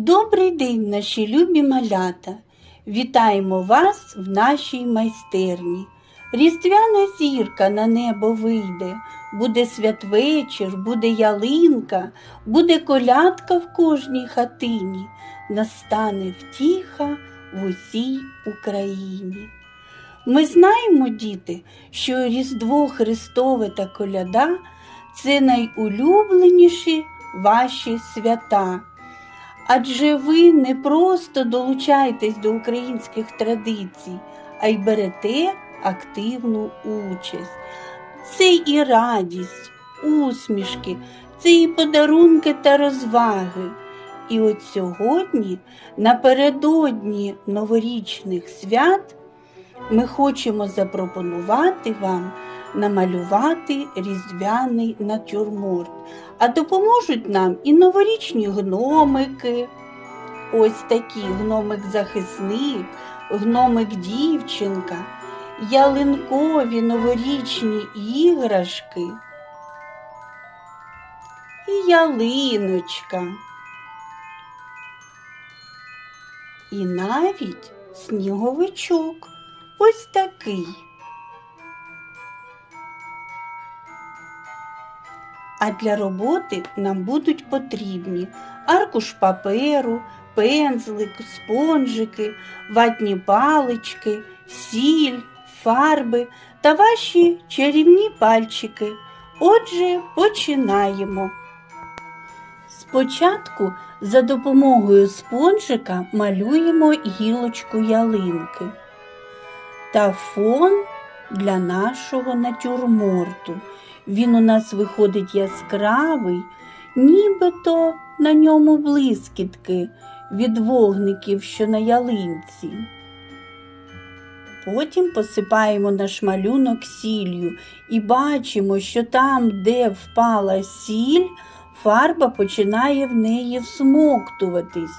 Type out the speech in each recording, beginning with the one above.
Добрий день, наші любі малята! Вітаємо вас в нашій майстерні. Різдвяна зірка на небо вийде, буде святвечір, буде ялинка, буде колядка в кожній хатині, настане втіха в усій Україні. Ми знаємо, діти, що Різдво Христове та коляда це найулюбленіші ваші свята. Адже ви не просто долучаєтесь до українських традицій, а й берете активну участь. Це і радість, усмішки, це і подарунки та розваги. І от сьогодні, напередодні новорічних свят, ми хочемо запропонувати вам намалювати різдвяний натюрморт. А допоможуть нам і новорічні гномики. Ось такі гномик-захисник, гномик-дівчинка, ялинкові новорічні іграшки і ялиночка. І навіть сніговичок ось такий. А для роботи нам будуть потрібні аркуш паперу, пензлик, спонжики, ватні палички, сіль, фарби та ваші чарівні пальчики. Отже, починаємо. Спочатку за допомогою спонжика малюємо гілочку ялинки та фон для нашого натюрморту. Він у нас виходить яскравий, нібито на ньому блискітки від вогників, що на ялинці. Потім посипаємо наш малюнок сіллю і бачимо, що там, де впала сіль, фарба починає в неї всмоктуватись.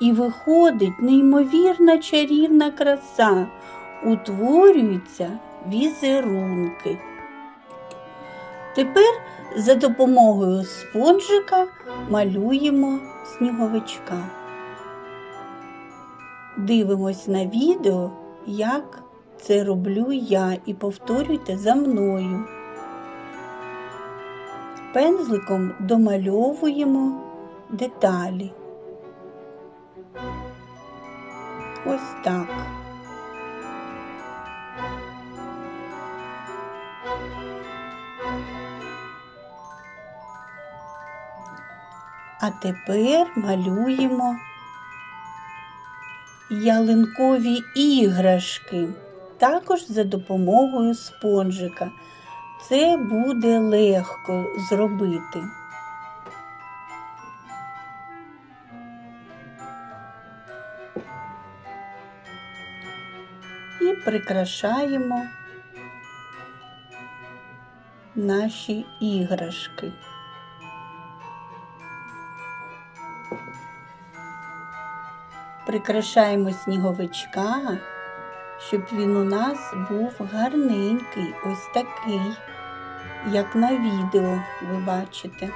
І виходить неймовірна чарівна краса, утворюються візерунки. Тепер за допомогою спонжика малюємо сніговичка. Дивимось на відео, як це роблю я, і повторюйте за мною. Пензликом домальовуємо деталі. Ось так. А тепер малюємо ялинкові іграшки, також за допомогою спонжика. Це буде легко зробити. І прикрашаємо наші іграшки. Прикрашаємо сніговичка, щоб він у нас був гарненький, ось такий, як на відео ви бачите.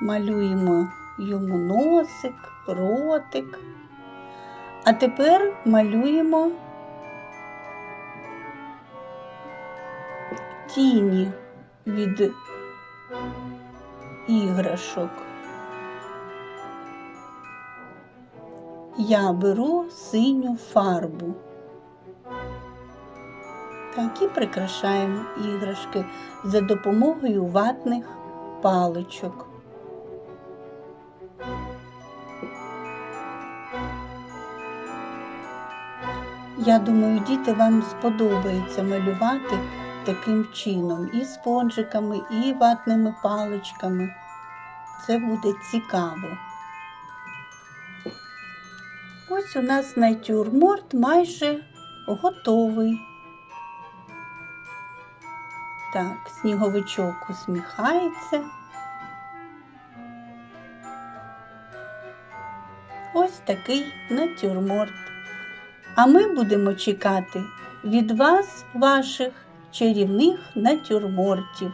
Малюємо йому носик, ротик. А тепер малюємо тіні від іграшок. Я беру синю фарбу. Так і прикрашаємо іграшки за допомогою ватних паличок. Я думаю, діти вам сподобається малювати таким чином, і спонжиками, і ватними паличками. Це буде цікаво. Ось у нас натюрморт майже готовий. Так, сніговичок усміхається. Ось такий натюрморт. А ми будемо чекати від вас, ваших чарівних натюрмортів.